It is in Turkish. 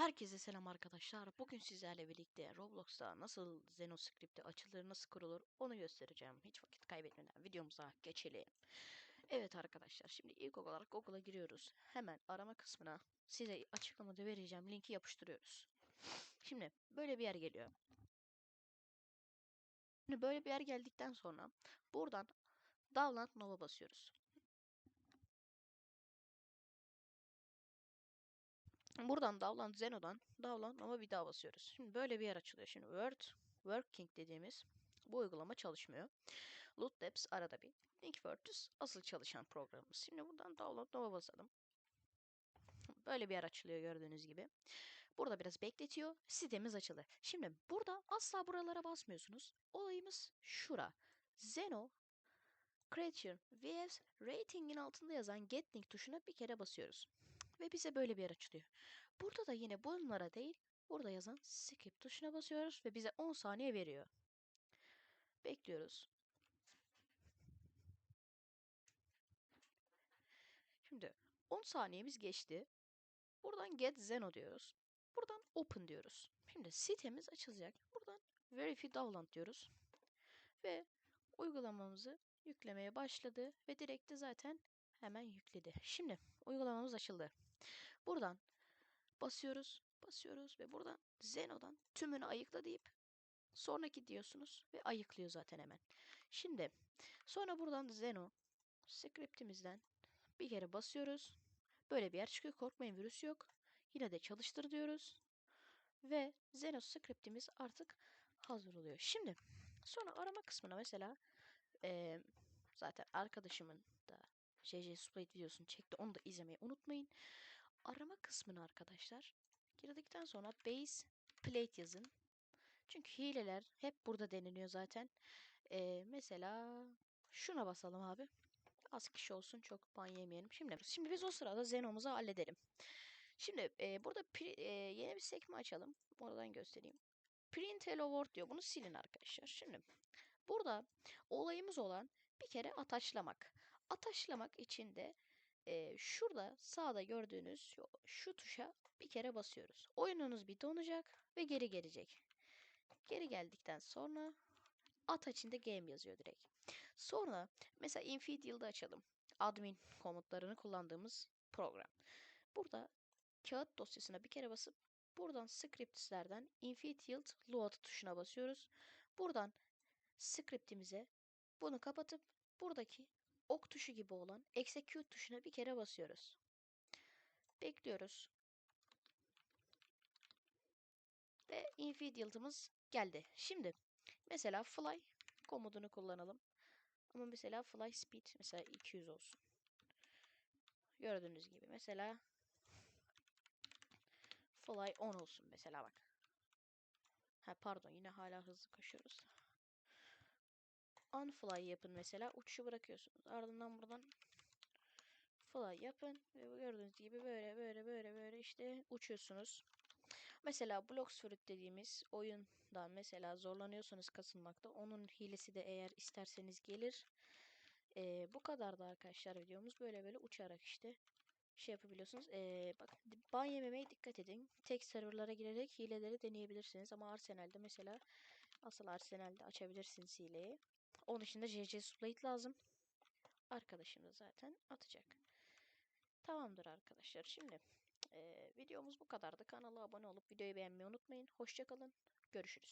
Herkese selam arkadaşlar. Bugün sizlerle birlikte Roblox'ta nasıl Zenoscript'i açılır, nasıl kurulur onu göstereceğim. Hiç vakit kaybetmeden videomuza geçelim. Evet arkadaşlar şimdi ilk olarak Google'a giriyoruz. Hemen arama kısmına size açıklamada vereceğim linki yapıştırıyoruz. Şimdi böyle bir yer geliyor. Şimdi böyle bir yer geldikten sonra buradan Download Now'a basıyoruz. Buradan Download Zeno'dan Download Nova bir daha basıyoruz. Şimdi böyle bir yer açılıyor. Şimdi Word Working dediğimiz bu uygulama çalışmıyor. Loot Labs arada bir. Link WordPress asıl çalışan programımız. Şimdi buradan Download Nova basalım. Böyle bir yer açılıyor gördüğünüz gibi. Burada biraz bekletiyor. Sitemiz açıldı. Şimdi burada asla buralara basmıyorsunuz. Olayımız şura. Zeno Creature VS Rating'in altında yazan Get Link tuşuna bir kere basıyoruz. Ve bize böyle bir yer açılıyor. Burada da yine bunlara değil, burada yazan skip tuşuna basıyoruz ve bize 10 saniye veriyor. Bekliyoruz. Şimdi 10 saniyemiz geçti. Buradan get Zeno diyoruz. Buradan open diyoruz. Şimdi sitemiz açılacak. Buradan verify download diyoruz. Ve uygulamamızı yüklemeye başladı ve direkt de zaten hemen yükledi. Şimdi uygulamamız açıldı. Buradan basıyoruz, basıyoruz ve buradan Zeno'dan tümünü ayıkla deyip sonraki diyorsunuz ve ayıklıyor zaten hemen. Şimdi sonra buradan Zeno scriptimizden bir kere basıyoruz. Böyle bir yer çıkıyor. Korkmayın virüs yok. Yine de çalıştır diyoruz. Ve Zeno scriptimiz artık hazır oluyor. Şimdi sonra arama kısmına mesela e, zaten arkadaşımın da JJ Split videosunu çekti. Onu da izlemeyi unutmayın. Arama kısmına arkadaşlar girdikten sonra base plate yazın. Çünkü hileler hep burada deniliyor zaten. Ee, mesela şuna basalım abi. Az kişi olsun çok ban yemeyelim. Şimdi, şimdi biz o sırada Zeno'muzu halledelim. Şimdi e, burada e, yeni bir sekme açalım. Oradan göstereyim. Print hello world diyor. Bunu silin arkadaşlar. Şimdi burada olayımız olan bir kere ataşlamak. Ataşlamak için de e, şurada sağda gördüğünüz şu, tuşa bir kere basıyoruz. Oyununuz bir donacak ve geri gelecek. Geri geldikten sonra at içinde game yazıyor direkt. Sonra mesela Infield açalım. Admin komutlarını kullandığımız program. Burada kağıt dosyasına bir kere basıp buradan scriptslerden Infield load tuşuna basıyoruz. Buradan scriptimize bunu kapatıp buradaki ok tuşu gibi olan execute tuşuna bir kere basıyoruz. Bekliyoruz. Ve infidield'ımız geldi. Şimdi mesela fly komutunu kullanalım. Ama mesela fly speed mesela 200 olsun. Gördüğünüz gibi mesela fly 10 olsun mesela bak. Ha pardon yine hala hızlı koşuyoruz unfly yapın mesela. Uçuşu bırakıyorsunuz. Ardından buradan fly yapın. Ve gördüğünüz gibi böyle böyle böyle böyle işte uçuyorsunuz. Mesela Blocks Fruit dediğimiz oyundan mesela zorlanıyorsanız kasılmakta. Onun hilesi de eğer isterseniz gelir. Ee, bu kadar da arkadaşlar videomuz. Böyle böyle uçarak işte şey yapabiliyorsunuz. Ee, bak ban yememeye dikkat edin. Tek serverlara girerek hileleri deneyebilirsiniz. Ama Arsenal'de mesela asıl Arsenal'de açabilirsiniz hileyi. Onun için de JJ Splate lazım. Arkadaşım da zaten atacak. Tamamdır arkadaşlar. Şimdi e, videomuz bu kadardı. Kanala abone olup videoyu beğenmeyi unutmayın. Hoşçakalın. Görüşürüz.